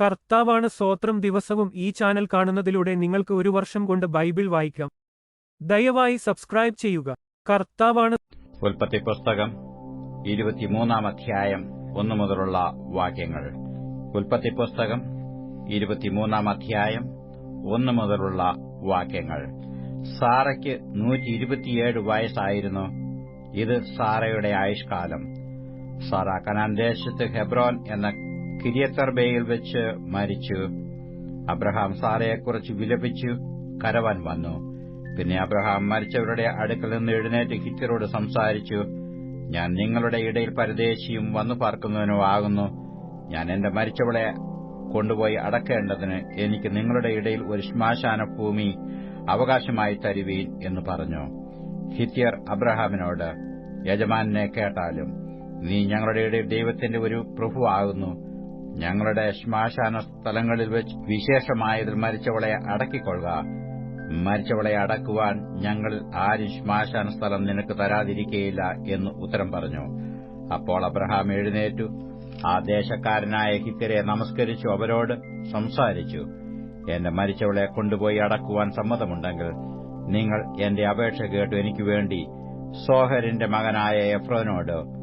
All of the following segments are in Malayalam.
കർത്താവാണ് സ്വോത്രം ദിവസവും ഈ ചാനൽ കാണുന്നതിലൂടെ നിങ്ങൾക്ക് ഒരു വർഷം കൊണ്ട് ബൈബിൾ വായിക്കാം. ദയവായി സബ്സ്ക്രൈബ് ചെയ്യുക. കർത്താവാണ് ഉൽപ്പത്തി പുസ്തകം ഇരുപത്തിമൂന്നാം അധ്യായം ഒന്നു മുതലുള്ള വാക്യങ്ങൾ. ഉൽപ്പത്തി പുസ്തകം ഇരുപത്തിമൂന്നാം അധ്യായം ഒന്നു മുതലുള്ള വാക്യങ്ങൾ. സാറയ്ക്ക് നൂറ്റി ഇരുപത്തിയേഴ് വയസ്സായിരുന്നു. ഇത് സാറയുടെ ആയുഷ്കാലം. സാറ കനാൻ ദേശത്ത് ഹെബ്രോൻ എന്ന കിരിയത്തർബയിൽ വെച്ച് മരിച്ചു. അബ്രഹാം സാറയെക്കുറിച്ച് വിലപിച്ചു കരവാൻ വന്നു. പിന്നെ അബ്രഹാം മരിച്ചവരുടെ അടുക്കൽ നിന്ന് എഴുന്നേറ്റ് ഹിത്യരോട് സംസാരിച്ചു ഞാൻ നിങ്ങളുടെ ഇടയിൽ പരദേശിയും വന്നു പാർക്കുന്നവനോ ആകുന്നു. ഞാൻ എന്റെ മരിച്ചവളെ കൊണ്ടുപോയി അടക്കേണ്ടതിന് എനിക്ക് നിങ്ങളുടെ ഇടയിൽ ഒരു ശ്മശാന ഭൂമി അവകാശമായി തരുവീൻ എന്ന് പറഞ്ഞു. ഹിത്യർ അബ്രഹാമിനോട് യജമാനെ കേട്ടാലും നീ ഞങ്ങളുടെ ഇടയിൽ ദൈവത്തിന്റെ ഒരു പ്രഭുവാകുന്നു ഞങ്ങളുടെ ശ്മശാന സ്ഥലങ്ങളിൽ വെച്ച് വിശേഷമായതിൽ മരിച്ചവളെ അടക്കിക്കൊള്ളുക. മരിച്ചവളെ അടക്കുവാൻ ഞങ്ങൾ ആരും ശ്മശാന സ്ഥലം നിനക്ക് തരാതിരിക്കയില്ല എന്ന് ഉത്തരം പറഞ്ഞു. അപ്പോൾ അബ്രഹാം എഴുന്നേറ്റു. ആ ദേശക്കാരനായ ഹിത്തരെ നമസ്കരിച്ചു. അവരോട് സംസാരിച്ചു. എന്റെ മരിച്ചവളെ കൊണ്ടുപോയി അടക്കുവാൻ സമ്മതമുണ്ടെങ്കിൽ നിങ്ങൾ എന്റെ അപേക്ഷ കേട്ടു. എനിക്ക് വേണ്ടി സോഹരിന്റെ മകനായ എഫ്രോനോട്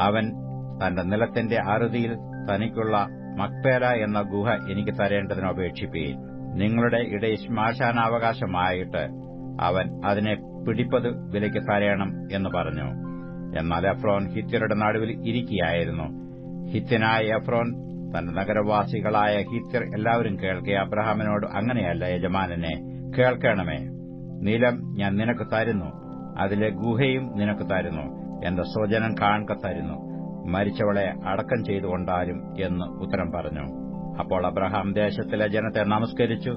അവൻ തന്റെ നിലത്തിന്റെ അറുതിയിൽ തനിക്കുള്ള മക്പേല എന്ന ഗുഹ എനിക്ക് തരേണ്ടതിന് അപേക്ഷിപ്പീൻ. നിങ്ങളുടെ ഇടയിൽ ശ്മശാനാവകാശമായിട്ട് അവൻ അതിനെ പിടിപ്പത് വിലയ്ക്ക് തരയണം എന്ന് പറഞ്ഞു. എന്നാൽ എഫ്രോൻ ഹിത്യരുടെ നടുവിൽ ഇരിക്കുകയായിരുന്നു. ഹിത്യനായ എഫ്രോൻ തന്റെ നഗരവാസികളായ ഹിത്യർ എല്ലാവരും കേൾക്കെ അബ്രഹാമിനോട് അങ്ങനെയല്ല യജമാനനെ കേൾക്കണമേ. നിലം ഞാൻ നിനക്ക് തരുന്നു. അതിലെ ഗുഹയും നിനക്ക് തരുന്നു. എന്റെ സ്വജനം കാണുക തരുന്നു. മരിച്ചവളെ അടക്കം ചെയ്തുകൊണ്ടാലും എന്ന് ഉത്തരം പറഞ്ഞു. അപ്പോൾ അബ്രഹാം ദേശത്തിലെ ജനത്തെ നമസ്കരിച്ചു.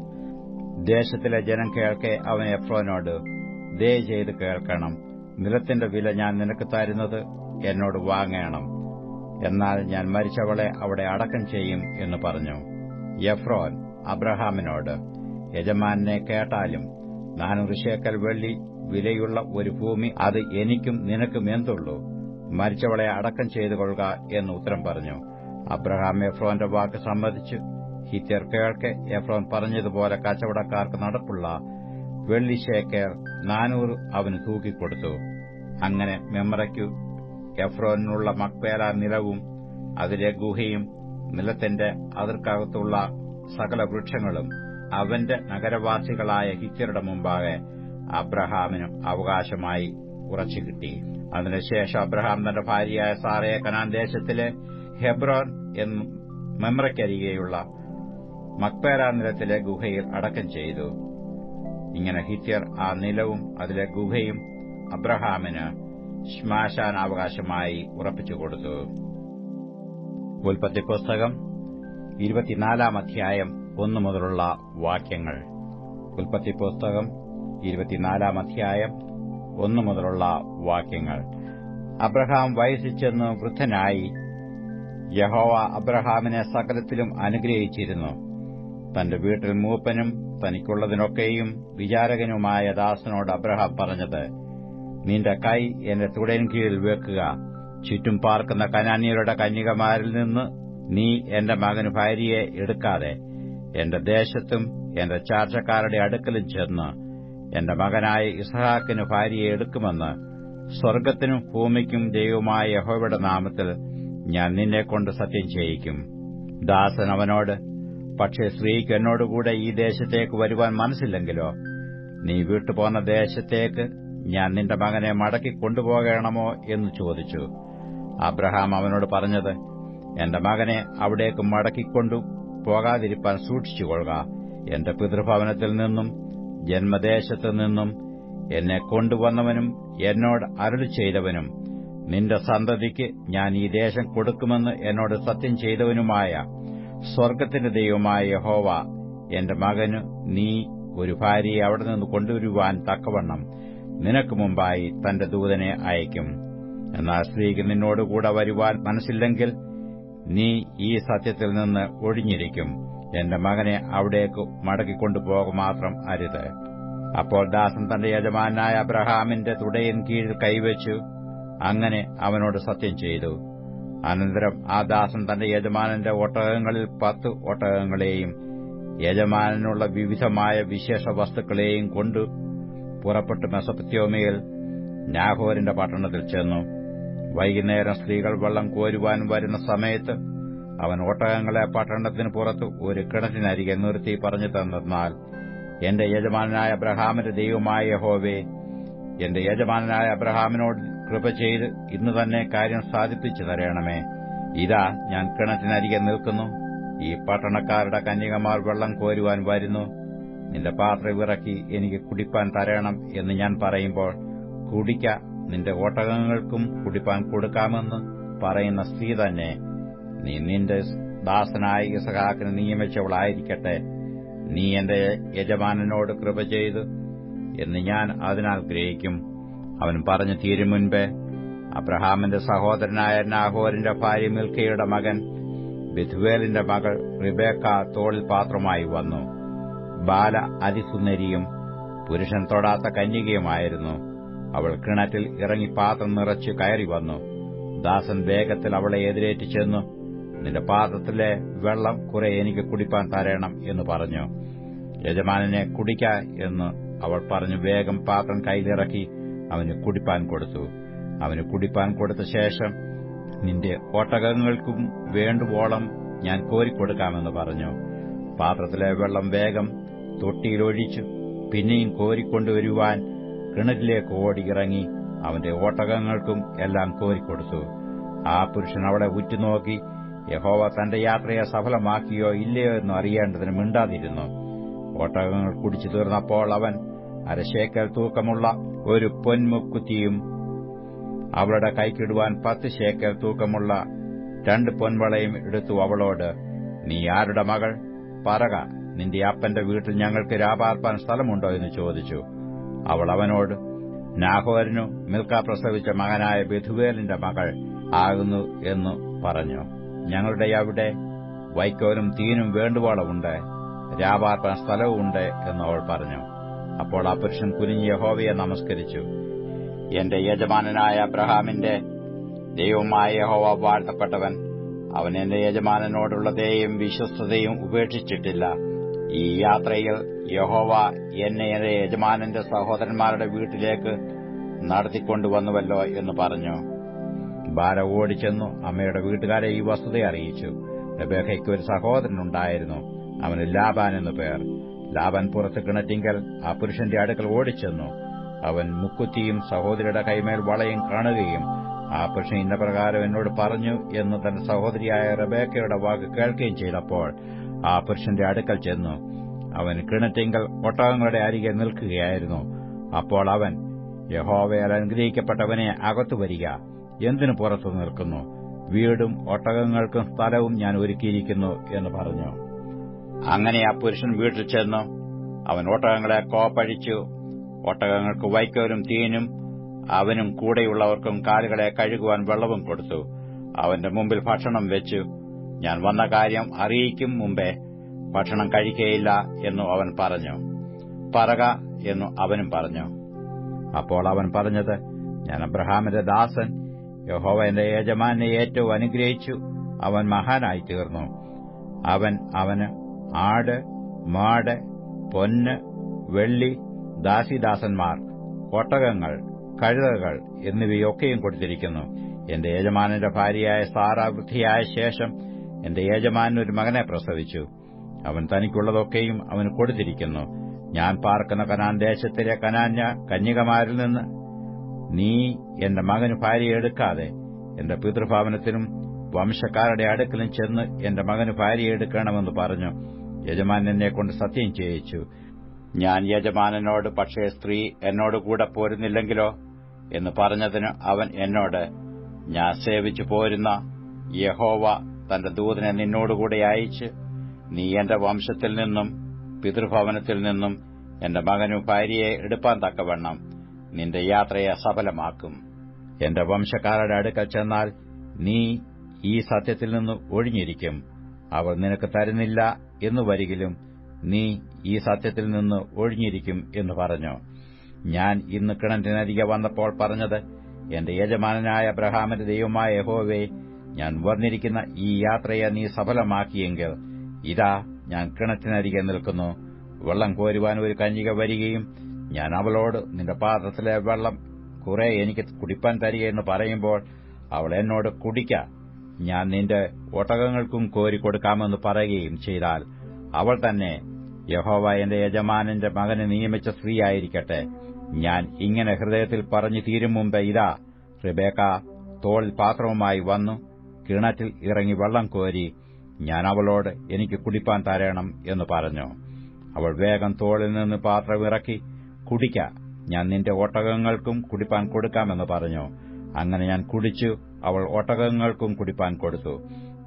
ദേശത്തിലെ ജനം കേൾക്കെ അവൻ എഫ്രോനോട് ദേ ചെയ്ത് കേൾക്കണം. നിലത്തിന്റെ വില ഞാൻ നിനക്ക് തരുന്നത് എന്നോട് വാങ്ങണം. എന്നാൽ ഞാൻ മരിച്ചവളെ അവിടെ അടക്കം ചെയ്യും എന്ന് പറഞ്ഞു. യഫ്രോൻ അബ്രഹാമിനോട് യജമാനെ കേട്ടാലും നാനൂറ് ശേക്കൽ വെള്ളി വിലയുള്ള ഒരു ഭൂമി അത് എനിക്കും നിനക്കും എന്തുള്ളൂ? മരിച്ചവളെ അടക്കം ചെയ്തു കൊള്ളുക എന്ന് ഉത്തരം പറഞ്ഞു. അബ്രഹാം എഫ്രോന്റെ വാക്ക് സമ്മതിച്ചു. ഹിത്യർ കേൾക്കെ എഫ്രോൻ പറഞ്ഞതുപോലെ കച്ചവടക്കാർക്ക് നടപ്പുള്ള വെള്ളിശേക്കർ നാനൂറ് അവന് തൂക്കിക്കൊടുത്തു. അങ്ങനെ മെമ്മറയ്ക്കു എഫ്രോനുള്ള മക്പേല നിലവും അതിലെ ഗുഹയും നിലത്തിന്റെ അതിർക്കകത്തുള്ള സകല വൃക്ഷങ്ങളും അവന്റെ നഗരവാസികളായ ഹിത്യരുടെ മുമ്പാകെ അബ്രഹാമിനും അവകാശമായി. ഉറച്ചു കിട്ടി. അതിനുശേഷം അബ്രഹാം തന്റെ ഭാര്യയായ സാറയെ കനാൻ ദേശത്തിലെ ഹെബ്രോൻ എന്ന മെമ്രയ്ക്കരികെയുള്ള മക്പേര നിലത്തിലെ ഗുഹയിൽ അടക്കം ചെയ്തു. ഇങ്ങനെ ഹിത്യർ ആ നിലവും അതിലെ ഗുഹയും അബ്രഹാമിന് ശ്മശാനാവകാശമായി ഉറപ്പിച്ചു കൊടുത്തു. ഉൽപ്പത്തി പുസ്തകം ഇരുപത്തിനാലാം അധ്യായം ഒന്നു മുതലുള്ള വാക്യങ്ങൾ. ഉൽപ്പത്തി പുസ്തകം ഇരുപത്തിനാലാം അധ്യായം ഒന്നു മുതലുള്ള വാക്യങ്ങൾ. അബ്രഹാം വയസ്സിച്ചെന്ന് വൃദ്ധനായി. യഹോവ അബ്രഹാമിനെ സകലത്തിലും അനുഗ്രഹിച്ചിരുന്നു. തന്റെ വീട്ടിൽ മൂപ്പനും തനിക്കുള്ളതിനൊക്കെയും വിചാരകനുമായ ദാസനോട് അബ്രഹാം പറഞ്ഞത് നിന്റെ കൈ എന്റെ തുടയൻ കീഴിൽ വെക്കുക. ചുറ്റും പാർക്കുന്ന കനാനിയരുടെ കന്യകമാരിൽ നിന്ന് നീ എന്റെ മകന് ഭാര്യയെ എടുക്കാതെ എന്റെ ദേശത്തും എന്റെ ചാർച്ചക്കാരുടെ അടുക്കലും ചെന്ന് എന്റെ മകനായ ഇസഹാക്കിന് ഭാര്യയെ എടുക്കുമെന്ന് സ്വർഗത്തിനും ഭൂമിക്കും ദൈവമായ യഹോവയുടെ നാമത്തിൽ ഞാൻ നിന്നെക്കൊണ്ട് സത്യം ചെയ്യിക്കും. ദാസൻ അവനോട് പക്ഷേ സ്ത്രീക്ക് എന്നോടുകൂടെ ഈ ദേശത്തേക്ക് വരുവാൻ മനസ്സില്ലെങ്കിലോ? നീ വിട്ടുപോന്ന ദേശത്തേക്ക് ഞാൻ നിന്റെ മകനെ മടക്കി കൊണ്ടുപോകണമോ? എന്ന് ചോദിച്ചു. അബ്രഹാം അവനോട് പറഞ്ഞത് എന്റെ മകനെ അവിടേക്ക് മടക്കിക്കൊണ്ടു പോകാതിരിപ്പാൻ സൂക്ഷിച്ചുകൊള്ളുക. എന്റെ പിതൃഭവനത്തിൽ നിന്നും ജന്മദേശത്തു നിന്നും എന്നെ കൊണ്ടുവന്നവനും എന്നോട് അരുളി ചെയ്തവനും നിന്റെ സന്തതിക്ക് ഞാൻ ഈ ദേശം കൊടുക്കുമെന്ന് എന്നോട് സത്യം ചെയ്തവനുമായ സ്വർഗത്തിന്റെ ദൈവമായ യഹോവ എന്റെ മകന് നീ ഒരു ഭാര്യയെ അവിടെ നിന്ന് കൊണ്ടുവരുവാൻ തക്കവണ്ണം നിനക്ക് മുമ്പായി തന്റെ ദൂതനെ അയക്കും എന്നാൽ സ്ത്രീക്ക് നിന്നോടുകൂടെ വരുവാൻ മനസ്സില്ലെങ്കിൽ നീ ഈ സത്യത്തിൽ നിന്ന് ഒഴിഞ്ഞിരിക്കും. എന്റെ മകനെ അവിടേക്ക് മടക്കിക്കൊണ്ടുപോക മാത്രം അരുത്. അപ്പോൾ ദാസൻ തന്റെ യജമാനായ അബ്രഹാമിന്റെ തുടയിൻ കീഴിൽ കൈവച്ചു. അങ്ങനെ അവനോട് സത്യം ചെയ്തു. അനന്തരം ആ ദാസൻ തന്റെ യജമാനന്റെ ഒട്ടകങ്ങളിൽ പത്ത് ഒട്ടകങ്ങളെയും യജമാനനുള്ള വിവിധമായ വിശേഷ വസ്തുക്കളെയും കൊണ്ട് പുറപ്പെട്ട് മെസപ്പത്യോമയിൽ നാഹോരിന്റെ പട്ടണത്തിൽ ചെന്നു. വൈകുന്നേരം സ്ത്രീകൾ വെള്ളം കോരുവാൻ വരുന്ന സമയത്ത് അവൻ ഓട്ടകങ്ങളെ പട്ടണത്തിന് പുറത്ത് ഒരു കിണറ്റിനരികെ നിർത്തി പറഞ്ഞു തന്നാൽ എന്റെ യജമാനായ അബ്രഹാമിന്റെ ദൈവമായ യഹോവേ എന്റെ യജമാനായ അബ്രഹാമിനോട് കൃപ ചെയ്ത് ഇന്ന് തന്നെ കാര്യം സാധിപ്പിച്ചു തരണമേ. ഇതാ ഞാൻ കിണറ്റിനരികെ നിൽക്കുന്നു. ഈ പട്ടണക്കാരുടെ കന്യകമാർ വെള്ളം കോരുവാൻ വരുന്നു. നിന്റെ പാത്രം വിറക്കി എനിക്ക് കുടിപ്പാൻ തരണം എന്ന് ഞാൻ പറയുമ്പോൾ കുടിക്ക. നിന്റെ ഓട്ടകങ്ങൾക്കും കുടിപ്പാൻ കൊടുക്കാമെന്ന് പറയുന്ന സ്ത്രീ തന്നെ. നീ നിന്റെ ദാസനായ ഇസഹാക്കിന് നിയമിച്ചവളായിരിക്കട്ടെ. നീ എന്റെ യജമാനനോട് കൃപ ചെയ്തു എന്ന് ഞാൻ അതിനാൽ ഗ്രഹിക്കും അവൻ പറഞ്ഞു തീരും മുൻപേ അബ്രഹാമിന്റെ സഹോദരനായ നാഹോരിന്റെ ഭാര്യ മിൽക്കയുടെ മകൻ ബിഥുവേലിന്റെ മകൾ റിബേക്ക തോളിൽ പാത്രമായി വന്നു. ബാല അതിസുന്ദരിയും പുരുഷൻ തൊടാത്ത കന്യകയുമായിരുന്നു. അവൾ കിണറ്റിൽ ഇറങ്ങി പാത്രം നിറച്ച് കയറി വന്നു. ദാസൻ വേഗത്തിൽ അവളെ എതിരേറ്റ് ചെന്നു. നിന്റെ പാത്രത്തിലെ വെള്ളം കുറെ എനിക്ക് കുടിപ്പാൻ തരണം എന്ന് പറഞ്ഞു. യജമാനെ കുടിക്ക എന്ന് അവൾ പറഞ്ഞു. വേഗം പാത്രം കയ്യിലിറക്കി അവന് കുടിപ്പാൻ കൊടുത്തു. അവന് കുടിപ്പാൻ കൊടുത്ത ശേഷം നിന്റെ ഒട്ടകങ്ങൾക്കും വേണ്ടുവോളം ഞാൻ കോരിക്കൊടുക്കാമെന്ന് പറഞ്ഞു. പാത്രത്തിലെ വെള്ളം വേഗം തൊട്ടിയിലൊഴിച്ചു പിന്നെയും കോരിക്കൊണ്ടുവരുവാൻ കിണറ്റിലേക്ക് ഓടിയിറങ്ങി അവന്റെ ഓട്ടകങ്ങൾക്കും എല്ലാം കോരിക്കൊടുത്തു. ആ പുരുഷൻ അവിടെ ഉറ്റുനോക്കി യഹോവ തന്റെ യാത്രയെ സഫലമാക്കിയോ ഇല്ലയോ എന്ന് അറിയേണ്ടതിന് മിണ്ടാതിരുന്നു. ഒട്ടകങ്ങൾ കുടിച്ചു തീർന്നപ്പോൾ അവൻ അരശേക്കൽ തൂക്കമുള്ള ഒരു പൊന്മുക്കുത്തിയും അവളുടെ കൈക്കിടുവാൻ പത്ത് ശേക്കൽ തൂക്കമുള്ള രണ്ട് പൊൻവളയും എടുത്തു അവളോട് നീ ആരുടെ മകൾ? പറക നിന്റെ അപ്പന്റെ വീട്ടിൽ ഞങ്ങൾക്ക് രാപാർപ്പാൻ സ്ഥലമുണ്ടോ? എന്ന് ചോദിച്ചു. അവൾ അവനോട് നാഹോരനു മിൽക്ക പ്രസവിച്ച മകനായ ബിധുവേലിന്റെ മകൾ ആകുന്നു എന്ന് പറഞ്ഞു. ഞങ്ങളുടെ അവിടെ വൈക്കോലും തീനും വേണ്ടുവോളമുണ്ട് സ്ഥലവും സ്ഥലവുമുണ്ട് അവൾ പറഞ്ഞു. അപ്പോൾ ആ പുരുഷൻ കുനിഞ്ഞ് യഹോവയെ നമസ്കരിച്ചു. എന്റെ യജമാനനായ അബ്രഹാമിന്റെ ദൈവമായ യഹോവ വാഴ്ത്തപ്പെട്ടവൻ അവൻ എന്റെ യജമാനനോടുള്ള ദയയും വിശ്വസ്തതയും ഉപേക്ഷിച്ചിട്ടില്ല. ഈ യാത്രയിൽ യഹോവ എന്നെ എന്റെ യജമാനന്റെ സഹോദരന്മാരുടെ വീട്ടിലേക്ക് നടത്തിക്കൊണ്ടുവന്നുവല്ലോ എന്ന് പറഞ്ഞു. ബാല ഓടിച്ചെന്നു അമ്മയുടെ വീട്ടുകാരെ ഈ വസ്തുത അറിയിച്ചു. റബേഖയ്ക്ക് ഒരു സഹോദരനുണ്ടായിരുന്നു. അവന് ലാബാൻ എന്നു പേർ. ലാബാൻ പുറത്ത് കിണറ്റിങ്കൽ ആ പുരുഷന്റെ അടുക്കൽ ഓടിച്ചെന്നു. അവൻ മുക്കുത്തിയും സഹോദരിയുടെ കൈമേൽ വളയും കാണുകയും ആ പുരുഷൻ ഇന്ന പ്രകാരം എന്നോട് പറഞ്ഞു എന്ന് തന്റെ സഹോദരിയായ റബേക്കയുടെ വാക്ക് കേൾക്കുകയും ചെയ്തപ്പോൾ ആ പുരുഷന്റെ അടുക്കൽ ചെന്നു. അവൻ കിണറ്റിങ്കൽ ഒട്ടകങ്ങളുടെ അരികെ നിൽക്കുകയായിരുന്നു. അപ്പോൾ അവൻ യഹോവയാൽ അനുഗ്രഹിക്കപ്പെട്ടവനെ അകത്തു വരിക എന്തിനു പുറത്തു നിൽക്കുന്നു? വീടും ഒട്ടകങ്ങൾക്കും സ്ഥലവും ഞാൻ ഒരുക്കിയിരിക്കുന്നു എന്ന് പറഞ്ഞു. അങ്ങനെ ആ പുരുഷൻ വീട്ടിൽ ചെന്നു. അവൻ ഒട്ടകങ്ങളെ കോപ്പഴിച്ചു. ഒട്ടകങ്ങൾക്ക് വൈക്കോലും തീനും അവനും കൂടെയുള്ളവർക്കും കാലുകളെ കഴുകുവാൻ വെള്ളവും കൊടുത്തു. അവന്റെ മുമ്പിൽ ഭക്ഷണം വെച്ചു. ഞാൻ വന്ന കാര്യം അറിയിക്കും മുമ്പേ ഭക്ഷണം കഴിക്കയില്ല എന്നു അവൻ പറഞ്ഞു. പറക എന്നു അവനും പറഞ്ഞു. അപ്പോൾ അവൻ പറഞ്ഞത് ഞാൻ അബ്രഹാമിന്റെ ദാസൻ. യഹോവ എന്റെ യജമാനെ ഏറ്റവും അനുഗ്രഹിച്ചു. അവൻ മഹാനായി തീർന്നു. അവൻ അവന് ആട് മാട് പൊന്ന് വെള്ളി ദാസിദാസന്മാർ ഒട്ടകങ്ങൾ കഴുതകൾ എന്നിവയൊക്കെയും കൊടുത്തിരിക്കുന്നു. എന്റെ യജമാനന്റെ ഭാര്യയായ സാറ വൃദ്ധിയായ ശേഷം എന്റെ യജമാനൻ ഒരു മകനെ പ്രസവിച്ചു. അവൻ തനിക്കുള്ളതൊക്കെയും അവന് കൊടുത്തിരിക്കുന്നു. ഞാൻ പാർക്കുന്ന കനാൻ ദേശത്തിലെ കനാന്യ കന്യകമാരിൽ നിന്ന് നീ എന്റെ മകന് ഭാര്യയെ എടുക്കാതെ എന്റെ പിതൃഭവനത്തിനും വംശക്കാരുടെ അടുക്കലും ചെന്ന് എന്റെ മകന് ഭാര്യയെ എടുക്കണമെന്ന് പറഞ്ഞു. യജമാൻ എന്നെ കൊണ്ട് സത്യം ചെയ്യിച്ചു. ഞാൻ യജമാനനോട് പക്ഷേ സ്ത്രീ എന്നോട് കൂടെ പോരുന്നില്ലെങ്കിലോ? എന്ന് പറഞ്ഞതിന് അവൻ എന്നോട് ഞാൻ സേവിച്ചു പോരുന്ന യഹോവ തന്റെ ദൂതനെ നിന്നോടുകൂടെ അയച്ച് നീ എന്റെ വംശത്തിൽ നിന്നും പിതൃഭവനത്തിൽ നിന്നും എന്റെ മകനു ഭാര്യയെ എടുപ്പാൻ തക്കവണ്ണം നിന്റെ യാത്രയെ സഫലമാക്കും. എന്റെ വംശക്കാരുടെ അടുക്കൽ ചെന്നാൽ നീ ഈ സത്യത്തിൽ നിന്ന് ഒഴിഞ്ഞിരിക്കും. അവർ നിനക്ക് തരുന്നില്ല എന്നു വരികിലും നീ ഈ സത്യത്തിൽ നിന്ന് ഒഴിഞ്ഞിരിക്കും എന്ന് പറഞ്ഞു. ഞാൻ ഇന്ന് കിണറ്റിനരികെ വന്നപ്പോൾ പറഞ്ഞത് എന്റെ യജമാനനായ അബ്രഹാമിന്റെ ദൈവമായ യഹോവേ ഞാൻ വന്നിരിക്കുന്ന ഈ യാത്രയെ നീ സഫലമാക്കിയെങ്കിൽ ഇതാ ഞാൻ കിണറ്റിനരികെ നിൽക്കുന്നു. വെള്ളം കോരുവാൻ ഒരു കഞ്ഞിക വരികയും ഞാൻ അവളോട് നിന്റെ പാത്രത്തിലെ വെള്ളം കുറെ എനിക്ക് കുടിപ്പാൻ തരികയെന്ന് പറയുമ്പോൾ അവൾ എന്നോട് കുടിക്ക ഞാൻ നിന്റെ ഒട്ടകങ്ങൾക്കും കോരി കൊടുക്കാമെന്ന് പറയുകയും ചെയ്താൽ അവൾ തന്നെ യഹോവ എന്റെ യജമാനന്റെ മകന് നിയമിച്ച സ്ത്രീയായിരിക്കട്ടെ. ഞാൻ ഇങ്ങനെ ഹൃദയത്തിൽ പറഞ്ഞു തീരും മുമ്പ് ഇതാ റിബേക്ക തോൾ പാത്രവുമായി വന്നു കിണറ്റിൽ ഇറങ്ങി വെള്ളം കോരി ഞാൻ അവളോട് എനിക്ക് കുടിപ്പാൻ തരണം എന്ന് പറഞ്ഞു. അവൾ വേഗം തോളിൽ നിന്ന് പാത്രം ഇറക്കി കുടിക്ക. ഞാൻ നിന്റെ ഓട്ടകങ്ങൾക്കും കുടിപ്പാൻ കൊടുക്കാമെന്ന് പറഞ്ഞു. അങ്ങനെ ഞാൻ കുടിച്ചു അവൾ ഓട്ടകങ്ങൾക്കും കുടിപ്പാൻ കൊടുത്തു.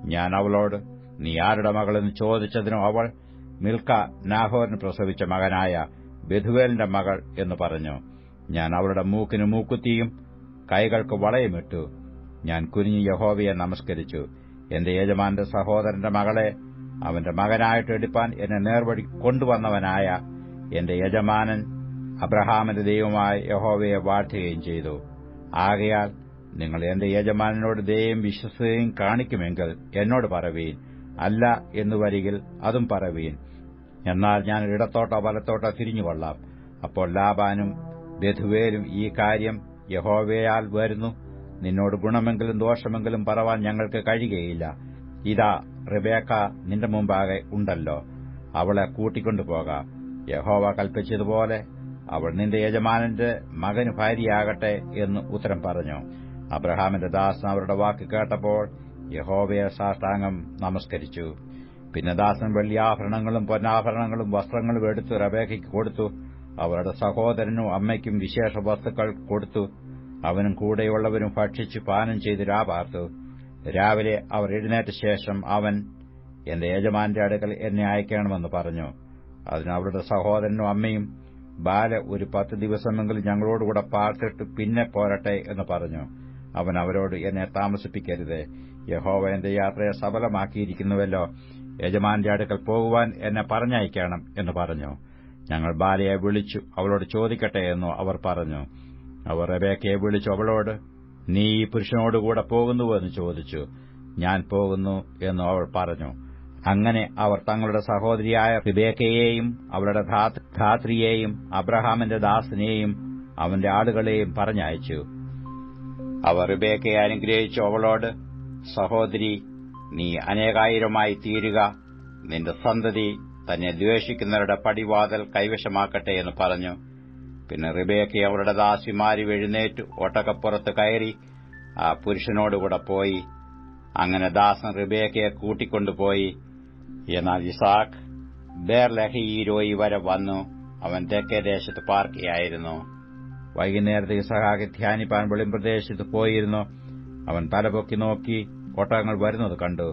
ഞാൻ അവളോട് നീ ആരുടെ മകളെന്ന് ചോദിച്ചതിനോ അവൾ? മിൽക്ക നാഹോറിന് പ്രസവിച്ച മകനായ ബധുവേലിന്റെ മകൾ എന്ന് പറഞ്ഞു. ഞാൻ അവളുടെ മൂക്കിന് മൂക്കുത്തിയും കൈകൾക്ക് വളയുമിട്ടു ഞാൻ കുനിഞ്ഞ് യഹോവയെ നമസ്കരിച്ചു. എന്റെ യജമാന്റെ സഹോദരന്റെ മകളെ അവന്റെ മകനായിട്ട് എടുപ്പാൻ എന്നെ നേർവഴി കൊണ്ടുവന്നവനായ എന്റെ യജമാനൻ അബ്രഹാമിന്റെ ദൈവമായ യഹോവയെ വാഴ്ത്തുകയും ചെയ്തു. ആകയാൽ നിങ്ങൾ എന്റെ യജമാനോട് ദയയും വിശ്വസുകയും കാണിക്കുമെങ്കിൽ എന്നോട് പറവീൻ. അല്ല എന്നു വരികിൽ അതും പറവീൻ. എന്നാൽ ഞാൻ ഇടത്തോട്ടോ വലത്തോട്ടോ തിരിഞ്ഞുകൊള്ളാം അപ്പോൾ ലാബാനും ബധുവേലും ഈ കാര്യം യഹോവയാൽ വരുന്നു. നിന്നോട് ഗുണമെങ്കിലും ദോഷമെങ്കിലും പറവാൻ ഞങ്ങൾക്ക് കഴിയുകയില്ല. ഇതാ റിബേക്ക നിന്റെ മുമ്പാകെ ഉണ്ടല്ലോ. അവളെ കൂട്ടിക്കൊണ്ടുപോകാം. യഹോവ കൽപ്പിച്ചതുപോലെ അവൾ നിന്റെ യജമാനന്റെ മകന് ഭാര്യയാകട്ടെ എന്ന് ഉത്തരം പറഞ്ഞു. അബ്രഹാമിന്റെ ദാസൻ അവരുടെ വാക്ക് കേട്ടപ്പോൾ യഹോവയെ സാഷ്ടാംഗം നമസ്കരിച്ചു. പിന്നെ ദാസൻ വെള്ളിയാഭരണങ്ങളും പൊന്നാഭരണങ്ങളും വസ്ത്രങ്ങളും എടുത്ത് റബേഖയ്ക്ക് കൊടുത്തു. അവരുടെ സഹോദരനും അമ്മയ്ക്കും വിശേഷ വസ്തുക്കൾ കൊടുത്തു. അവനും കൂടെയുള്ളവരും ഭക്ഷിച്ച് പാനം ചെയ്ത് രാപാർത്തു. രാവിലെ അവർ എഴുന്നേറ്റ ശേഷം അവൻ എന്റെ യജമാന്റെ അടുക്കൽ എന്നെ അയക്കണമെന്ന് പറഞ്ഞു. അതിന് അവരുടെ സഹോദരനും അമ്മയും ബാല ഒരു പത്ത് ദിവസമെങ്കിലും ഞങ്ങളോടുകൂടെ പാർത്തിട്ട് പിന്നെ പോരട്ടെ എന്ന് പറഞ്ഞു. അവൻ അവരോട് എന്നെ താമസിപ്പിക്കരുത്. യഹോവ എന്റെ യാത്രയെ സഫലമാക്കിയിരിക്കുന്നുവല്ലോ. യജമാന്റെ അടുക്കൽ പോകുവാൻ എന്നെ പറഞ്ഞയക്കണം എന്ന് പറഞ്ഞു. ഞങ്ങൾ ബാലയെ വിളിച്ചു അവളോട് ചോദിക്കട്ടെ എന്നു അവർ പറഞ്ഞു. അവർ റബേക്കയെ വിളിച്ചു അവളോട് നീ ഈ പുരുഷനോടുകൂടെ പോകുന്നുവെന്ന് ചോദിച്ചു. ഞാൻ പോകുന്നു എന്നു അവൾ പറഞ്ഞു. അങ്ങനെ അവർ തങ്ങളുടെ സഹോദരിയായ റിബേക്കയെയും അവളുടെ ധാത്രിയെയും അബ്രഹാമിന്റെ ദാസിനെയും അവന്റെ ആളുകളെയും പറഞ്ഞയച്ചു. അവർ റിബേക്കയെ അനുഗ്രഹിച്ചു. അവളോട് സഹോദരി നീ അനേകായിരമായി തീരുക. നിന്റെ സന്തതി തന്നെ ദ്വേഷിക്കുന്നവരുടെ പടിവാതൽ കൈവശമാക്കട്ടെ എന്ന് പറഞ്ഞു. പിന്നെ റിബേക്ക അവരുടെ ദാസിമാരി എഴുന്നേറ്റ്. ഒട്ടകപ്പുറത്ത് കയറി ആ പുരുഷനോടുകൂടെ പോയി. അങ്ങനെ ദാസൻ റിബേക്കയെ കൂട്ടിക്കൊണ്ടുപോയി. എന്നാൽ ഇസാഖ് ബേർലഹീരോയി വരെ വന്നു. അവൻ തെക്കേ ദേശത്ത് പാർക്കുകയായിരുന്നു വൈകുന്നേരത്തെ ഇസഹാക്ക് ധ്യാനിപ്പാൻ വെളിമ്പ്രദേശത്ത് പോയിരുന്നു. അവൻ തലപൊക്കി നോക്കി ഒട്ടകങ്ങൾ വരുന്നത് കണ്ടു.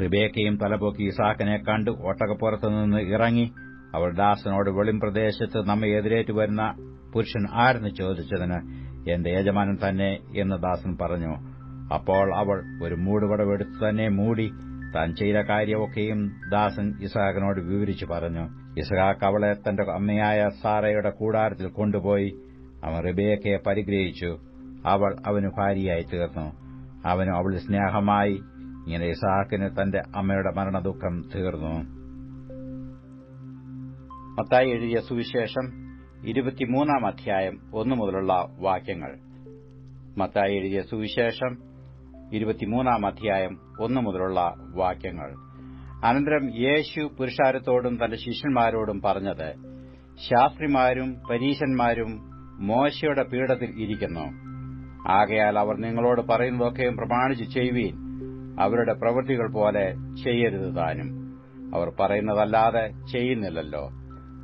റിബേക്കയും തലപൊക്കി ഇസാക്കിനെ കണ്ടു ഒട്ടകപ്പുറത്തു നിന്ന് ഇറങ്ങി. അവൾ ദാസനോട് വെളിമ്പ്രദേശത്ത് നമ്മെ എതിരേറ്റ് വരുന്ന പുരുഷൻ ആരെന്ന് ചോദിച്ചതിന് എന്റെ യജമാനൻ തന്നെ എന്ന് ദാസൻ പറഞ്ഞു. അപ്പോൾ അവൾ ഒരു മൂടുപടവെടുത്ത് തന്നെ മൂടി താൻ ചെയ്ത കാര്യമൊക്കെയും ദാസൻ ഇസഹാക്കിനോട് വിവരിച്ചു പറഞ്ഞു. ഇസഹാക്ക് അവളെ തന്റെ അമ്മയായ സാറയുടെ കൂടാരത്തിൽ കൊണ്ടുപോയി അവൻ റിബേക്കയെ പരിഗ്രഹിച്ചു. അവൾ അവന് ഭാര്യയായി തീർന്നു. അവനും അവൾ സ്നേഹമായി ഇങ്ങനെ ഇസഹാക്കിന് തന്റെ അമ്മയുടെ മരണദുഃഖം തീർന്നു. മത്തായി എഴുതിയ സുവിശേഷം ഇരുപത്തിമൂന്നാം അധ്യായം ഒന്നു മുതലുള്ള വാക്യങ്ങൾ. മത്തായി എഴുതിയ സുവിശേഷം ഇരുപത്തിമൂന്നാം അധ്യായം ഒന്നു മുതലുള്ള വാക്യങ്ങൾ. അനന്തരം യേശു പുരുഷാരത്തോടും തന്റെ ശിഷ്യന്മാരോടും പറഞ്ഞത് ശാസ്ത്രിമാരും പരീശന്മാരും മോശയുടെ പീഠത്തിൽ ഇരിക്കുന്നു. ആകയാൽ അവർ നിങ്ങളോട് പറയുന്നതൊക്കെയും പ്രമാണിച്ച് ചെയ്യുവീൻ. അവരുടെ പ്രവൃത്തികൾ പോലെ ചെയ്യരുത് താനും. അവർ പറയുന്നതല്ലാതെ ചെയ്യുന്നില്ലല്ലോ.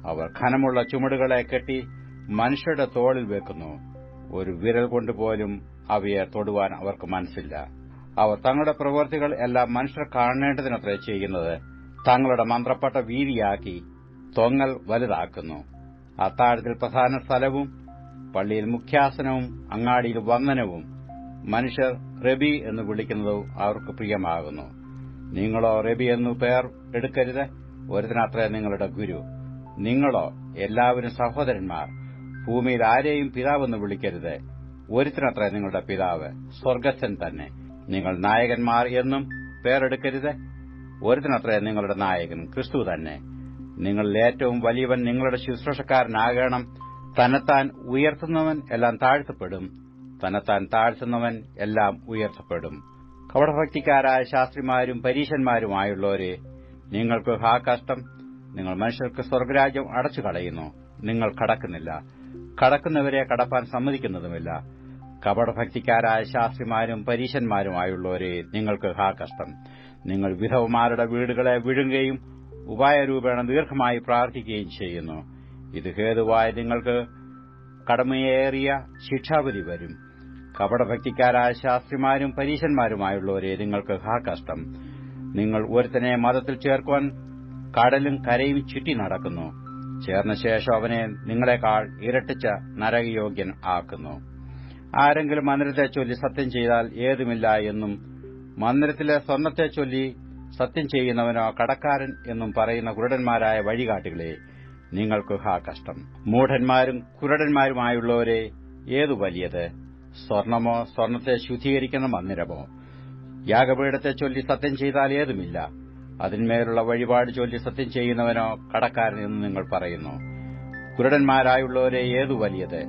അവർ ഖനമുള്ള ചുമടുകളെ കെട്ടി മനുഷ്യരുടെ തോളിൽ വെക്കുന്നു. ഒരു വിരൽ കൊണ്ടുപോലും അവയെ തൊടുവാൻ അവർക്ക് മനസ്സില്ല. അവർ തങ്ങളുടെ പ്രവൃത്തികൾ എല്ലാം മനുഷ്യർ കാണേണ്ടതിനത്ര ചെയ്യുന്നത്. തങ്ങളുടെ മന്ത്രപ്പെട്ട വീതിയാക്കി തൊങ്ങൽ വലുതാക്കുന്നു. അത്താഴത്തിൽ പ്രധാന സ്ഥലവും പള്ളിയിൽ മുഖ്യാസനവും അങ്ങാടിയിൽ വന്ദനവും മനുഷ്യർ റബി എന്ന് വിളിക്കുന്നത് അവർക്ക് പ്രിയമാകുന്നു. നിങ്ങളോ റബി എന്നു പേർ എടുക്കരുത്. ഒരുത്തിനത്രേ നിങ്ങളുടെ ഗുരു. നിങ്ങളോ എല്ലാവരും സഹോദരന്മാർ. ഭൂമിയിൽ ആരെയും പിതാവെന്ന് വിളിക്കരുത്. ഒരുത്തിനത്രേ നിങ്ങളുടെ പിതാവ്. സ്വർഗസ്ഥൻ തന്നെ. നിങ്ങൾ നായകന്മാർ എന്നും പേരെടുക്കരുത്. ഒരുത്തിനത്രേ നിങ്ങളുടെ നായകൻ ക്രിസ്തു തന്നെ. നിങ്ങളിൽ ഏറ്റവും വലിയവൻ നിങ്ങളുടെ ശുശ്രൂഷക്കാരനാകണം. തന്നെത്താൻ ഉയർത്തുന്നവൻ എല്ലാം താഴ്ത്തപ്പെടും. തന്നെത്താൻ താഴ്ത്തുന്നവൻ എല്ലാം ഉയർത്തപ്പെടും. കവടഭക്തിക്കാരായ ശാസ്ത്രിമാരും പരീശന്മാരുമായുള്ളവരെ നിങ്ങൾക്ക് ഹാ കഷ്ടം നിങ്ങൾ മനുഷ്യർക്ക് സ്വർഗരാജ്യം അടച്ചു കളയുന്നു നിങ്ങൾ കടക്കുന്നില്ല. കടക്കുന്നവരെ കടപ്പാൻ സമ്മതിക്കുന്നതുമില്ല. കപടഭക്തിക്കാരായ ശാസ്ത്രിമാരും പരീശന്മാരുമായുള്ളവരെ നിങ്ങൾക്ക് ഹാ കഷ്ടം. നിങ്ങൾ വിധവമാരുടെ വീടുകളെ വിഴുങ്ങുകയും ഉപായരൂപേണ ദീർഘമായി പ്രാർത്ഥിക്കുകയും ചെയ്യുന്നു. ഇത് ഹേതുവായി നിങ്ങൾക്ക് കടമയേറിയ ശിക്ഷാപതി വരും. കപടഭക്തിക്കാരായ ശാസ്ത്രിമാരും പരീശന്മാരുമായുള്ളവരെ നിങ്ങൾക്ക് ഹാ കഷ്ടം. നിങ്ങൾ ഒരുത്തനെ മതത്തിൽ ചേർക്കുവാൻ കടലും കരയും ചുറ്റി നടക്കുന്നു. ചേർന്ന ശേഷം അവനെ നിങ്ങളെക്കാൾ ഇരട്ടിച്ച നരകയോഗ്യൻ ആക്കുന്നു. ആരെങ്കിലും മന്ദിരത്തെ ചൊല്ലി സത്യം ചെയ്താൽ ഏതുമില്ല എന്നും മന്ദിരത്തിലെ സ്വർണത്തെ ചൊല്ലി സത്യം ചെയ്യുന്നവനോ കടക്കാരൻ എന്നും പറയുന്ന കുരുടന്മാരായ വഴികാട്ടികളെ നിങ്ങൾക്ക് ഹാ കഷ്ടം. മൂഢന്മാരും കുരുടന്മാരുമായുള്ളവരെ ഏതു വലിയത്? സ്വർണമോ സ്വർണത്തെ ശുദ്ധീകരിക്കുന്ന മന്ദിരമോ? യാഗപീഠത്തെ ചൊല്ലി സത്യം ചെയ്താൽ ഏതുമില്ല? അതിന്മേലുള്ള വഴിപാട് ചൊല്ലി സത്യം ചെയ്യുന്നവനോ കടക്കാരൻ എന്ന് നിങ്ങൾ പറയുന്നു. കുരുടന്മാരായുള്ളവരെ ഏതു വലിയത്?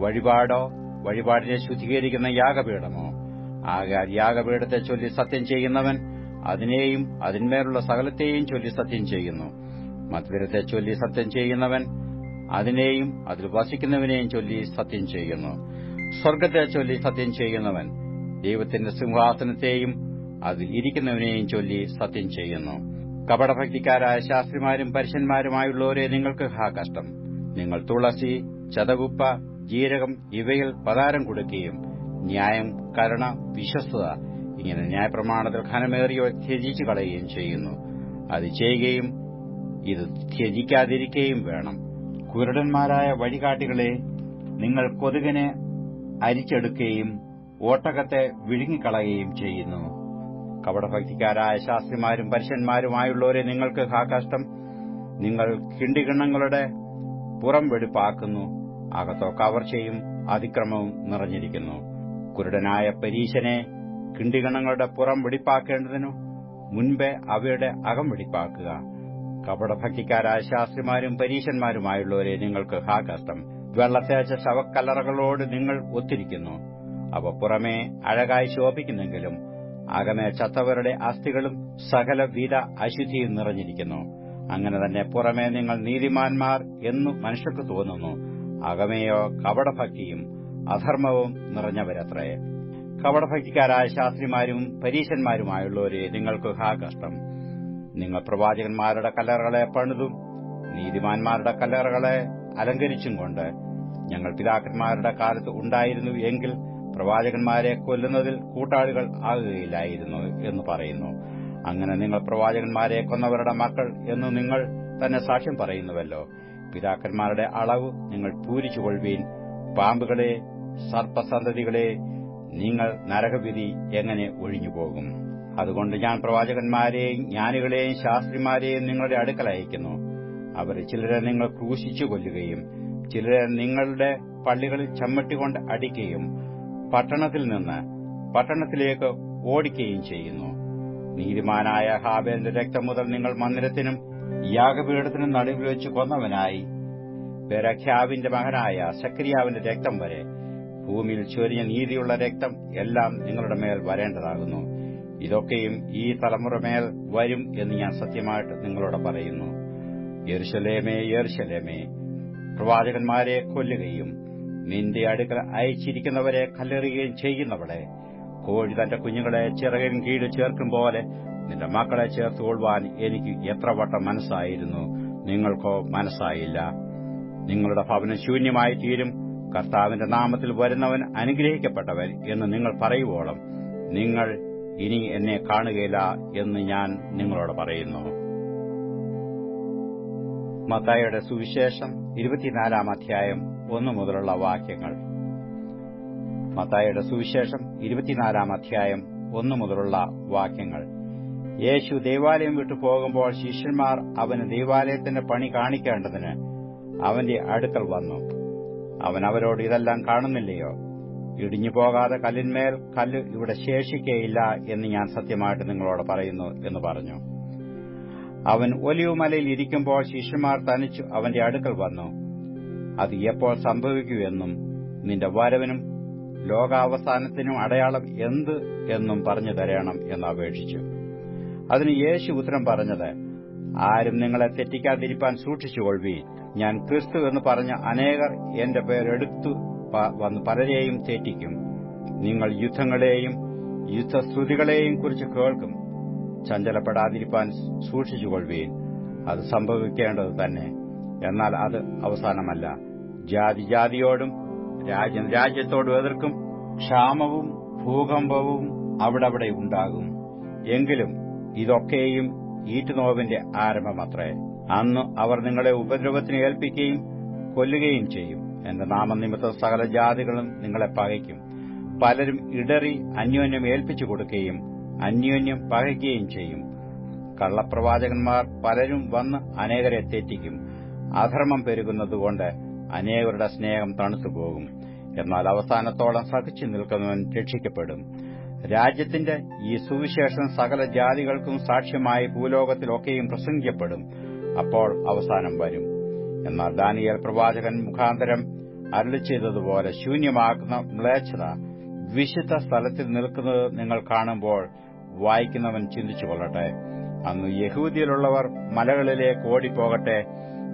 വഴിപാടോ വഴിപാടിനെ ശുദ്ധീകരിക്കുന്ന യാഗപീഠമോ? ആകാൽ യാഗപീഠത്തെ ചൊല്ലി സത്യം ചെയ്യുന്നവൻ അതിനെയും അതിന്മേലുള്ള സകലത്തെയും ചൊല്ലി സത്യം ചെയ്യുന്നു. മത്വരത്തെ ചൊല്ലി സത്യം ചെയ്യുന്നവൻ അതിനെയും അതിൽ വസിക്കുന്നവനെയും ചൊല്ലി സത്യം ചെയ്യുന്നു. സ്വർഗത്തെ ചൊല്ലി സത്യം ചെയ്യുന്നവൻ ദൈവത്തിന്റെ സിംഹാസനത്തെയും അതിൽ ഇരിക്കുന്നവനെയും ചൊല്ലി സത്യം ചെയ്യുന്നു. കപടഭക്തിക്കാരായ ശാസ്ത്രിമാരും പരുഷന്മാരുമായുള്ളവരെ നിങ്ങൾക്ക് ഹാ കഷ്ടം. നിങ്ങൾ തുളസി ചതകുപ്പ ജീരകം ഇവയിൽ പതാരം കൊടുക്കുകയും ന്യായം കരുണ വിശ്വസ്തത ഇങ്ങനെ ന്യായപ്രമാണത്തിൽ ഘനമേറിയ ത്യജിച്ചു കളയുകയും ചെയ്യുന്നു. അത് ചെയ്യുകയും ഇത് ത്യജിക്കാതിരിക്കുകയും വേണം. കുരുടന്മാരായ വഴികാട്ടികളെ നിങ്ങൾ കൊതുകിനെ അരിച്ചെടുക്കുകയും ഓട്ടകത്തെ വിഴുങ്ങിക്കളയുകയും ചെയ്യുന്നു. കപടഭക്തിക്കാരായ ശാസ്ത്രിമാരും പരുഷന്മാരുമായുള്ളവരെ നിങ്ങൾക്ക് ഹാകഷ്ടം നിങ്ങൾ കിണ്ടികിണ്ണങ്ങളുടെ പുറം വെടിപ്പാക്കുന്നു. അകത്തോ കവർച്ചയും അതിക്രമവും നിറഞ്ഞിരിക്കുന്നു. കുരുടനായ പരീശനെ കിണ്ടിഗണങ്ങളുടെ പുറം വെടിപ്പാക്കേണ്ടതിനു മുൻപേ അവയുടെ അകം വെടിപ്പാക്കുക. കപടഭക്തിക്കാരായ ശാസ്ത്രിമാരും പരീശന്മാരുമായുള്ളവരെ നിങ്ങൾക്ക് ഹാ കഷ്ടം. വെള്ളത്തേച്ച ശവക്കല്ലറകളോട് നിങ്ങൾ ഒത്തിരിക്കുന്നു. അവ പുറമേ അഴകായി ശോഭിക്കുന്നെങ്കിലും അകമേ ചത്തവരുടെ അസ്ഥികളും സകല വിധ അശുദ്ധിയും നിറഞ്ഞിരിക്കുന്നു. അങ്ങനെ തന്നെ പുറമേ നിങ്ങൾ നീതിമാന്മാർ എന്നു മനുഷ്യർക്ക് തോന്നുന്നു. അകമേയോ കപടഭക്തിയും അധർമ്മവും നിറഞ്ഞവരത്രേ. കപടഭക്തിക്കാരായ ശാസ്ത്രിമാരും പരീശന്മാരുമായുള്ളവരെ നിങ്ങൾക്ക് ഹാ കഷ്ടം. നിങ്ങൾ പ്രവാചകന്മാരുടെ കല്ലറകളെ പണിതും നീതിമാന്മാരുടെ കല്ലറകളെ അലങ്കരിച്ചും കൊണ്ട് ഞങ്ങൾ പിതാക്കന്മാരുടെ കാലത്ത് ഉണ്ടായിരുന്നു എങ്കിൽ പ്രവാചകന്മാരെ കൊല്ലുന്നതിൽ കൂട്ടാളികൾ ആകുകയില്ലായിരുന്നു എന്ന് പറയുന്നു. അങ്ങനെ നിങ്ങൾ പ്രവാചകന്മാരെ കൊന്നവരുടെ മക്കൾ എന്ന് നിങ്ങൾ തന്നെ സാക്ഷ്യം പറയുന്നുവല്ലോ. പിതാക്കന്മാരുടെ അളവ് നിങ്ങൾ പൂരിച്ചുകൊള്ളുവീൻ. പാമ്പുകളെ സർപ്പസന്തതികളെ നിങ്ങൾ നരകവിധി എങ്ങനെ ഒഴിഞ്ഞുപോകും? അതുകൊണ്ട് ഞാൻ പ്രവാചകന്മാരെയും ജ്ഞാനികളെയും ശാസ്ത്രിമാരെയും നിങ്ങളുടെ അടുക്കൽ അയക്കുന്നു അവർ ചിലരെ നിങ്ങൾ ക്രൂശിച്ചു കൊല്ലുകയും ചിലരെ നിങ്ങളുടെ പള്ളികളിൽ ചമ്മട്ടികൊണ്ട് അടിക്കുകയും പട്ടണത്തിൽ നിന്ന് പട്ടണത്തിലേക്ക് ഓടിക്കുകയും ചെയ്യുന്നു. നീതിമാനായ ഹാബേലിന്റെ രക്തം മുതൽ നിങ്ങൾ മന്ദിരത്തിനും യാഗപീഠത്തിനും നടുവിൽ വെച്ച് കൊന്നവനായി. ബെരഖ്യാവിന്റെ മകനായ സക്രിയാവിന്റെ രക്തം വരെ. ഭൂമിയിൽ ചൊരിഞ്ഞ നീതിയുള്ള രക്തം എല്ലാം നിങ്ങളുടെ മേൽ വരേണ്ടതാകുന്നു. ഇതൊക്കെയും ഈ തലമുറ മേൽ വരും എന്ന് ഞാൻ സത്യമായിട്ട് നിങ്ങളോട് പറയുന്നു. യർശലേമേ യർശലേമേ പ്രവാചകന്മാരെ കൊല്ലുകയും നിന്റെ അടുക്കൽ അയച്ചിരിക്കുന്നവരെ കല്ലെറിയുകയും ചെയ്യുന്നവളെ. കോഴി തന്റെ കുഞ്ഞുങ്ങളെ ചിറകിൻ കീഴ് ചേർക്കും പോലെ നിന്റെ മക്കളെ ചേർത്തുകൊള്ളുവാൻ എനിക്ക് എത്ര വട്ടം മനസ്സായിരുന്നു. നിങ്ങൾക്കോ മനസ്സായില്ല. നിങ്ങളുടെ ഭവനം ശൂന്യമായി തീരും. കർത്താവിന്റെ നാമത്തിൽ വരുന്നവൻ അനുഗ്രഹിക്കപ്പെട്ടവൻ എന്ന് നിങ്ങൾ പറയുവോളം നിങ്ങൾ ഇനി എന്നെ കാണുകയില്ല എന്ന് ഞാൻ നിങ്ങളോട് പറയുന്നു. മത്തായുടെ സുവിശേഷം ഇരുപത്തിനാലാം അധ്യായം ഒന്നു മുതലുള്ള വാക്യങ്ങൾ. മത്തായുടെ സുവിശേഷം ഇരുപത്തിനാലാം അധ്യായം ഒന്നു മുതലുള്ള വാക്യങ്ങൾ. യേശു ദേവാലയം വിട്ടു പോകുമ്പോൾ ശിഷ്യന്മാർ അവന് ദേവാലയത്തിന്റെ പണി കാണിക്കേണ്ടതിന് അവന്റെ അടുക്കൽ വന്നു. അവൻ അവരോട് ഇതെല്ലാം കാണുന്നില്ലയോ? ഇടിഞ്ഞു പോകാതെ കല്ലിന്മേൽ കല്ല് ഇവിടെ ശേഷിക്കേയില്ല എന്ന് ഞാൻ സത്യമായിട്ട് നിങ്ങളോട് പറയുന്നു എന്ന് പറഞ്ഞു. അവൻ ഒലിവുമലയിൽ ഇരിക്കുമ്പോൾ ശിഷ്യന്മാർ തനിച്ചു അവന്റെ അടുക്കൽ വന്നു. അത് എപ്പോൾ സംഭവിക്കുമെന്നും നിന്റെ വരവിനും ലോകാവസാനത്തിനും അടയാളം എന്ത് എന്നും പറഞ്ഞു തരണം എന്ന് അപേക്ഷിച്ചു. അതിന് യേശു ഉത്തരം പറഞ്ഞത് ആരും നിങ്ങളെ തെറ്റിക്കാതിരിപ്പാൻ സൂക്ഷിച്ചുകൊള്ളി ഞാൻ ക്രിസ്തു എന്ന് പറഞ്ഞ അനേകർ എന്റെ പേരെടുത്തു വന്ന് പലരെയും തെറ്റിക്കും. നിങ്ങൾ യുദ്ധങ്ങളെയും യുദ്ധശ്രുതികളെയും കുറിച്ച് കേൾക്കും. ചഞ്ചലപ്പെടാതിരിപ്പാൻ സൂക്ഷിച്ചുകൊള്ളുവീൻ. അത് സംഭവിക്കേണ്ടത് തന്നെ. എന്നാൽ അത് അവസാനമല്ല. ജാതി ജാതിയോടും രാജ്യം രാജ്യത്തോടും എതിർക്കും ക്ഷാമവും ഭൂകമ്പവും അവിടെ ഉണ്ടാകും. എങ്കിലും ഇതൊക്കെയും ഈറ്റുനോവിന്റെ ആരംഭമത്രേ. അന്ന് അവർ നിങ്ങളെ ഉപദ്രവത്തിന് ഏൽപ്പിക്കുകയും കൊല്ലുകയും ചെയ്യും. എന്റെ നാമനിമിത്തം സകല ജാതികളും നിങ്ങളെ പകയ്ക്കും. പലരും ഇടറി അന്യോന്യം ഏൽപ്പിച്ചു കൊടുക്കുകയും അന്യോന്യം പകയ്ക്കുകയും ചെയ്യും. കള്ളപ്രവാചകന്മാർ പലരും വന്ന് അനേകരെ തെറ്റിക്കും. അധർമ്മം പെരുകുന്നതുകൊണ്ട് അനേകരുടെ സ്നേഹം തണുത്തുപോകും. എന്നാൽ അവസാനത്തോളം സഹിച്ചു നിൽക്കുന്നവൻ രക്ഷിക്കപ്പെടും. രാജ്യത്തിന്റെ ഈ സുവിശേഷം സകല ജാതികൾക്കും സാക്ഷ്യമായി ഭൂലോകത്തിലൊക്കെയും പ്രസംഗിക്കപ്പെടും. അപ്പോൾ അവസാനം വരും. എന്നാൽ ദാനിയൽ പ്രവാചകൻ മുഖാന്തരം അരളി ചെയ്തതുപോലെ ശൂന്യമാക്കുന്ന മ്ലേച്ഛത വിശുദ്ധ സ്ഥലത്തിൽ നിൽക്കുന്നത് നിങ്ങൾ കാണുമ്പോൾ വായിക്കുന്നവൻ ചിന്തിച്ചു കൊള്ളട്ടെ. അന്ന് യഹൂദിയിലുള്ളവർ മലകളിലേക്ക് ഓടിപ്പോകട്ടെ.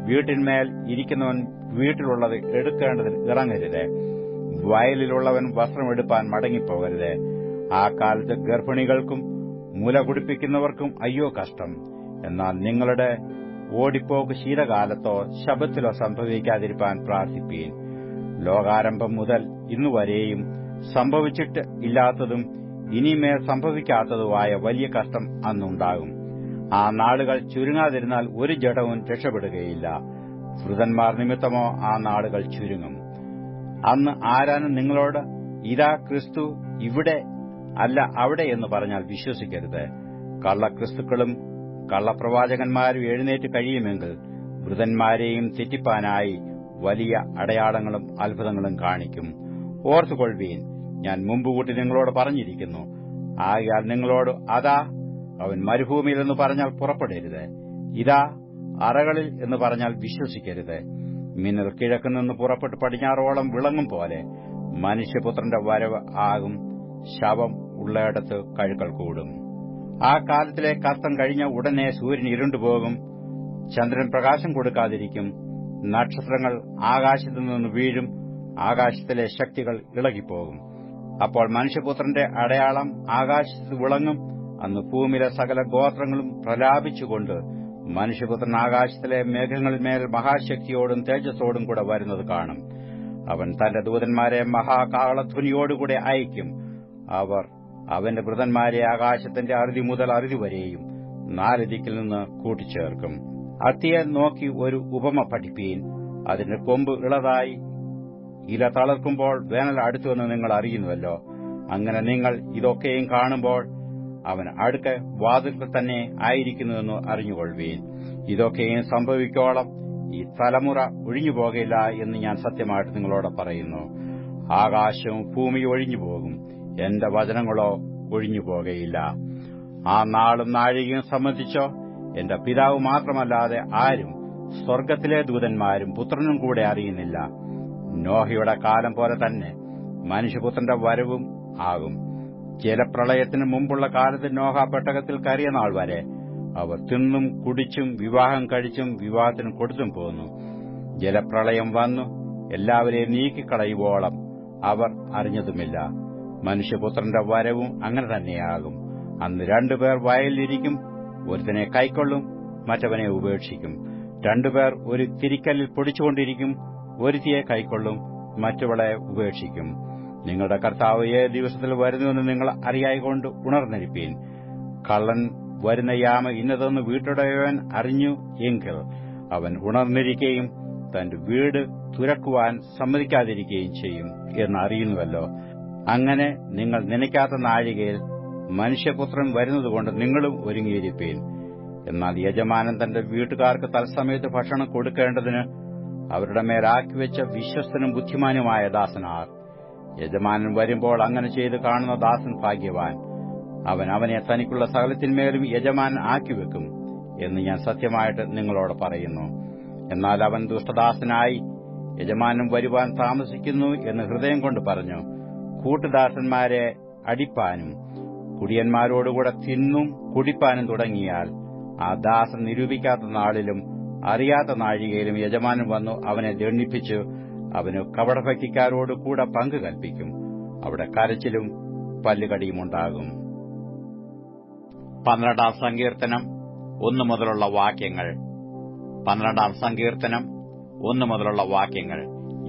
വീട്ടിന്മേൽ ഇരിക്കുന്നവൻ വീട്ടിലുള്ളത് എടുക്കേണ്ടതിന് ഇറങ്ങരുത്. വയലിലുള്ളവൻ വസ്ത്രമെടുപ്പാൻ മടങ്ങിപ്പോകരുത്. ആ കാലത്ത് ഗർഭിണികൾക്കും മുല കുടിപ്പിക്കുന്നവർക്കും അയ്യോ കഷ്ടം. എന്നാൽ നിങ്ങളുടെ ഓടിപ്പോക്ക് ശീതകാലത്തോ ശബത്തിലോ സംഭവിക്കാതിരിക്കാൻ പ്രാർത്ഥിപ്പീൻ. ലോകാരംഭം മുതൽ ഇന്നുവരെയും സംഭവിച്ചിട്ട് ഇല്ലാത്തതും ഇനിമേൽ സംഭവിക്കാത്തതുമായ വലിയ കഷ്ടം അന്നുണ്ടാകും. ആ നാളുകൾ ചുരുങ്ങാതിരുന്നാൽ ഒരു ജഡവും രക്ഷപ്പെടുകയില്ല. വൃതന്മാർ നിമിത്തമോ ആ നാളുകൾ ചുരുങ്ങും. അന്ന് ആരാനും നിങ്ങളോട് ഇതാ ക്രിസ്തു ഇവിടെ അല്ല അവിടെ എന്ന് പറഞ്ഞാൽ വിശ്വസിക്കരുത്. കള്ളക്രിസ്തുക്കളും കള്ളപ്രവാചകന്മാരും എഴുന്നേറ്റ് കഴിയുമെങ്കിൽ വൃതന്മാരെയും തെറ്റിപ്പാനായി വലിയ അടയാളങ്ങളും അത്ഭുതങ്ങളും കാണിക്കും. ഓർത്തുകൊള്ളുവീൻ ഞാൻ മുമ്പുകൂട്ടി നിങ്ങളോട് പറഞ്ഞിരിക്കുന്നു. ആകയാൽ നിങ്ങളോട് അതാ അവൻ മരുഭൂമിയിൽ എന്ന് പറഞ്ഞാൽ പുറപ്പെടരുത്. ഇതാ അറകളിൽ എന്ന് പറഞ്ഞാൽ വിശ്വസിക്കരുത്. മിന്നൽ കിഴക്കുനിന്ന് പുറപ്പെട്ട് പടിഞ്ഞാറോളം വിളങ്ങും പോലെ മനുഷ്യപുത്രന്റെ വരവ് ആകും. ശവം ഉള്ളയിടത്ത് കഴുക്കൾ കൂടും. ആ കാലത്തിലെ കഷ്ടം കഴിഞ്ഞ ഉടനെ സൂര്യൻ ഇരുണ്ടുപോകും. ചന്ദ്രൻ പ്രകാശം കൊടുക്കാതിരിക്കും. നക്ഷത്രങ്ങൾ ആകാശത്തു നിന്ന് വീഴും. ആകാശത്തിലെ ശക്തികൾ ഇളകിപ്പോകും. അപ്പോൾ മനുഷ്യപുത്രന്റെ അടയാളം ആകാശത്ത് വിളങ്ങും. അന്ന് ഭൂമിയിലെ സകല ഗോത്രങ്ങളും പ്രലാപിച്ചുകൊണ്ട് മനുഷ്യപുത്രൻ ആകാശത്തിലെ മേഘങ്ങളിന്മേൽ മഹാശക്തിയോടും തേജസ്സോടും കൂടെ വരുന്നത് കാണും. അവൻ തന്റെ ദൂതന്മാരെ മഹാകാളധ്വനിയോടുകൂടെ അയക്കും അവർ അവന്റെ വൃതന്മാരെ ആകാശത്തിന്റെ അറുതി മുതൽ അറുതി വരെയും നാല് ദിക്കിൽ നിന്ന് കൂട്ടിച്ചേർക്കും. അത്തിയെ നോക്കി ഒരു ഉപമ പഠിപ്പീൻ. അതിന്റെ കൊമ്പ് ഇളതായി ഇല തളർക്കുമ്പോൾ വേനൽ അടുത്തുവെന്ന് നിങ്ങൾ അറിയുന്നുവല്ലോ. അങ്ങനെ നിങ്ങൾ ഇതൊക്കെയും കാണുമ്പോൾ അവൻ അടുക്ക വാതിൽക്കൽ തന്നെ ആയിരിക്കുന്നുവെന്ന് അറിഞ്ഞുകൊള്ളുവീൻ. ഇതൊക്കെയും സംഭവിക്കോളം ഈ തലമുറ ഒഴിഞ്ഞുപോകില്ല എന്ന് ഞാൻ സത്യമായിട്ട് നിങ്ങളോട് പറയുന്നു. ആകാശവും ഭൂമിയും ഒഴിഞ്ഞുപോകും എന്റെ വചനങ്ങളോ ഒഴിഞ്ഞു ഒഴിഞ്ഞുപോകയില്ല ആ നാളും നാഴികയും സംബന്ധിച്ചോ എന്റെ പിതാവ് മാത്രമല്ലാതെ ആരും സ്വർഗത്തിലെ ദൂതന്മാരും പുത്രനും കൂടെ അറിയുന്നില്ല. നോഹയുടെ കാലം പോലെ തന്നെ മനുഷ്യപുത്രന്റെ വരവും ആകും. ജലപ്രളയത്തിന് മുമ്പുള്ള കാലത്ത് നോഹ പെട്ടകത്തിൽ കയറിയ നാൾ വരെ അവർ തിന്നും കുടിച്ചും വിവാഹം കഴിച്ചും വിവാഹത്തിന് കൊടുത്തും പോന്നു. ജലപ്രളയം വന്നു. എല്ലാവരെയും നീക്കിക്കളയുവോളം അവർ അറിഞ്ഞതുമില്ല. മനുഷ്യപുത്രന്റെ വരവും അങ്ങനെ തന്നെയാകും. അന്ന് രണ്ടുപേർ വയലിലിരിക്കും ഒരുത്തനെ കൈക്കൊള്ളും മറ്റവനെ ഉപേക്ഷിക്കും. രണ്ടുപേർ ഒരു തിരിക്കലിൽ പൊടിച്ചുകൊണ്ടിരിക്കും ഒരുത്തിയെ കൈക്കൊള്ളും മറ്റവളെ ഉപേക്ഷിക്കും. നിങ്ങളുടെ കർത്താവ് ഏത് ദിവസത്തിൽ വരുന്നുവെന്ന് നിങ്ങൾ അറിയായിക്കൊണ്ട് ഉണർന്നിരിപ്പീൻ. കള്ളൻ വരുന്ന യാമ ഇന്നതെന്ന് വീട്ടുടയവൻ അറിഞ്ഞു എങ്കിൽ അവൻ ഉണർന്നിരിക്കുകയും തന്റെ വീട് തുരക്കുവാൻ സമ്മതിക്കാതിരിക്കുകയും ചെയ്യും എന്ന് അറിയുന്നുവല്ലോ അങ്ങനെ നിങ്ങൾ നനയ്ക്കാത്ത നാഴികയിൽ മനുഷ്യപുത്രൻ വരുന്നതുകൊണ്ട് നിങ്ങളും ഒരുങ്ങിയിരിപ്പീൻ. എന്നാൽ യജമാനൻ തന്റെ വീട്ടുകാർക്ക് തത്സമയത്ത് ഭക്ഷണം കൊടുക്കേണ്ടതിന് അവരുടെ മേലാക്കിവെച്ച വിശ്വസ്തനും ബുദ്ധിമാനുമായ ദാസനാർ. യജമാനൻ വരുമ്പോൾ അങ്ങനെ ചെയ്ത് കാണുന്ന ദാസൻ ഭാഗ്യവാൻ. അവൻ അവനെ തനിക്കുള്ള സകലത്തിന്മേലും യജമാനൻ ആക്കിവെക്കും എന്ന് ഞാൻ സത്യമായിട്ട് നിങ്ങളോട് പറയുന്നു. എന്നാൽ അവൻ ദുഷ്ടദാസനായി യജമാനൻ വരുവാൻ താമസിക്കുന്നു എന്ന് ഹൃദയം കൊണ്ട് പറഞ്ഞു. കൂട്ടുദാസന്മാരെ അടിപ്പാനും കുടിയന്മാരോടുകൂടെ തിന്നും കുടിപ്പാനും തുടങ്ങിയാൽ ആ ദാസൻ നിരൂപിക്കാത്ത നാളിലും അറിയാത്ത നാഴികയിലും യജമാനൻ വന്നു അവനെ ദണ്ഡിപ്പിച്ചു അവന് കവടഭക്തിക്കാരോടുകൂടെ പങ്ക് കൽപ്പിക്കും. അവിടെ കരച്ചിലും പല്ലുകടിയുമുണ്ടാകും പന്ത്രണ്ടാം സങ്കീർത്തനം ഒന്നു മുതലുള്ള വാക്യങ്ങൾ. പന്ത്രണ്ടാം സങ്കീർത്തനം ഒന്നു മുതലുള്ള വാക്യങ്ങൾ.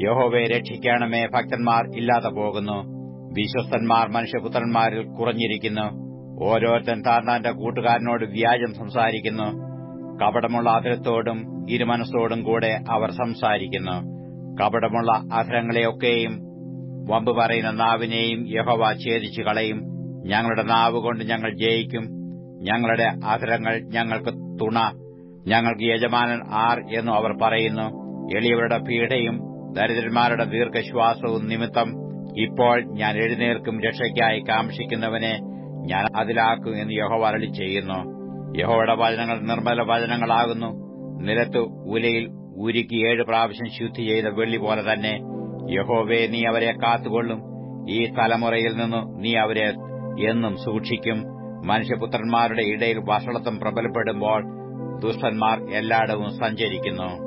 യഹോവയെ രക്ഷിക്കണമേ ഭക്തന്മാർ ഇല്ലാതെ പോകുന്നു. വിശ്വസ്തന്മാർ മനുഷ്യപുത്രന്മാരിൽ കുറഞ്ഞിരിക്കുന്നു. ഓരോരുത്തൻ താൻ താന്റെ കൂട്ടുകാരനോട് വ്യാജം സംസാരിക്കുന്നു. കപടമുള്ള അതിരത്തോടും ഇരുമനസ്സോടും കൂടെ അവർ സംസാരിക്കുന്നു. കപടമുള്ള അധരങ്ങളെയൊക്കെയും വമ്പ് പറയുന്ന നാവിനെയും യഹോവ ഛേദിച്ചു കളയും. ഞങ്ങളുടെ നാവ് കൊണ്ട് ഞങ്ങൾ ജയിക്കും. ഞങ്ങളുടെ അധരങ്ങൾ ഞങ്ങൾക്ക് തുണ. ഞങ്ങൾക്ക് യജമാനൻ ആർ എന്നു അവർ പറയുന്നു. എളിയവരുടെ പീഡയും ദരിദ്രന്മാരുടെ ദീർഘശ്വാസവും നിമിത്തം ഇപ്പോൾ ഞാൻ എഴുന്നേൽക്കും രക്ഷയ്ക്കായി കാംക്ഷിക്കുന്നവനെ ഞാൻ അതിലാക്കും എന്ന് യഹോ വരളി ചെയ്യുന്നു. യഹോയുടെ വചനങ്ങൾ നിർമ്മല വചനങ്ങളാകുന്നു. നിലത്ത് ഉലയിൽ ഉരുക്കി ഏഴ് പ്രാവശ്യം ശുദ്ധി ചെയ്ത വെള്ളി പോലെ തന്നെ യഹോവേ നീ അവരെ കാത്തുകൊള്ളും. ഈ തലമുറയിൽ നിന്ന് നീ അവരെ എന്നും സൂക്ഷിക്കും. മനുഷ്യപുത്രന്മാരുടെ ഇടയിൽ വഷളത്വം പ്രബലപ്പെടുമ്പോൾ ദുഷ്ടന്മാർ എല്ലായിടവും സഞ്ചരിക്കുന്നു.